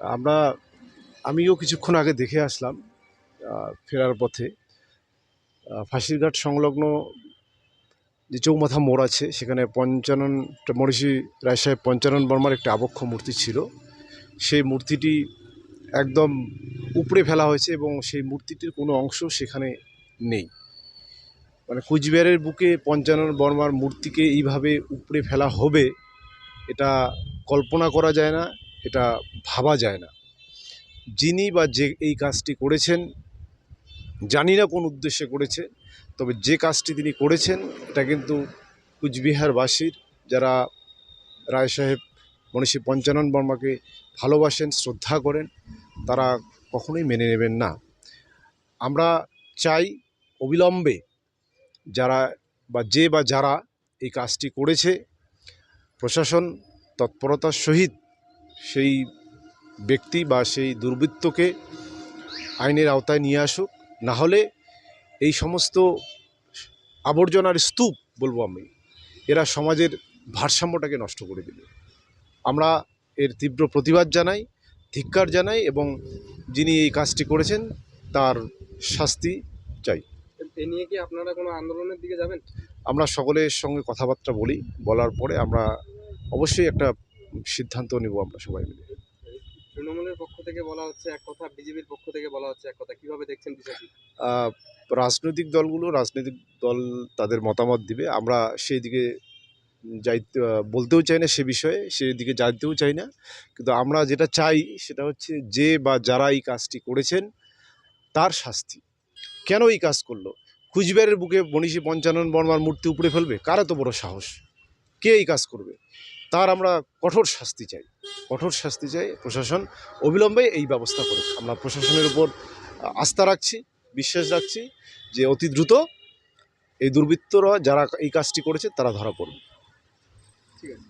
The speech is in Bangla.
আমরা, আমিও কিছুক্ষণ আগে দেখে আসলাম ফেরার পথে। ফাঁসিরঘাট সংলগ্ন যে চৌমাথা মোড় আছে, সেখানে পঞ্চানন, মনীষী রায় সাহেব পঞ্চানন বর্মার একটা আবক্ষ মূর্তি ছিল। সেই মূর্তিটি একদম উপড়ে ফেলা হয়েছে এবং সেই মূর্তিটির কোনো অংশ সেখানে নেই। মানে কুচবিহারের বুকে পঞ্চানন বর্মার মূর্তিকে এইভাবে উপড়ে ফেলা হবে, এটা কল্পনা করা যায় না। এটা ভাবা যায় না। যিনি বা যে এই কাজটি করেছেন, জানি না কোন উদ্দেশ্যে করেছে, তবে যে কাজটি তিনি করেছেন, এটা কিন্তু কুচবিহারবাসীর যারা রায় সাহেব মনীষী পঞ্চানন বর্মাকে ভালোবাসেন, শ্রদ্ধা করেন, তারা কখনোই মেনে নেবেন না। আমরা চাই অবিলম্বে যারা বা যে বা যারা এই কাজটি করেছে, প্রশাসন তৎপরতার সহিত সেই ব্যক্তি বা সেই দুর্বৃত্তকে আইনের আওতায় নিয়ে আসুক না হলে এই সমস্ত আবর্জনার স্তূপ বলব আমি এরা সমাজের ভারসাম্যটাকে নষ্ট করে দিবে। আমরা এর তীব্র প্রতিবাদ জানাই ধিক্কার জানাই এবং যিনি এই কাজটি করেছেন তার শাস্তি চাই। এ নিয়ে কি আপনারা কোনো আন্দোলনের দিকে যাবেন? আমরা সকলের সঙ্গে কথাবার্তা বলি বলার পরে আমরা অবশ্যই একটা সিদ্ধান্ত নেব আমরা সবাই মিলে। তৃণমূলের পক্ষ থেকে বলা হচ্ছে এক কথা বিজেপির পক্ষ থেকে বলা হচ্ছে এক কথা। কীভাবে দেখছেন বিষয়টি? রাজনৈতিক দলগুলো রাজনৈতিক দল তাদের মতামত দিবে। আমরা সেই দিকে যাইতে বলতেও চাই না সে বিষয়ে সেই দিকে জানতেও চাই না। কিন্তু আমরা যেটা চাই সেটা হচ্ছে যে বা যারা এই কাজটি করেছেন তার শাস্তি। কেন এই কাজ করল? কুচবিহারের বুকে মনীষী পঞ্চানন বর্মার মূর্তি উপড়ে ফেলবে? কার এত বড় সাহস? কে এই কাজ করবে? তার আমরা কঠোর শাস্তি চাই। কঠোর শাস্তি চাই প্রশাসন। অবিলম্বে এই ব্যবস্থা করুক। আমরা প্রশাসনের উপর আস্থা রাখছি, বিশ্বাস রাখছি যে অতি দ্রুত এই দুর্বৃত্তরা যারা এই কাজটি করেছে তারা ধরা পড়বে ঠিক আছে।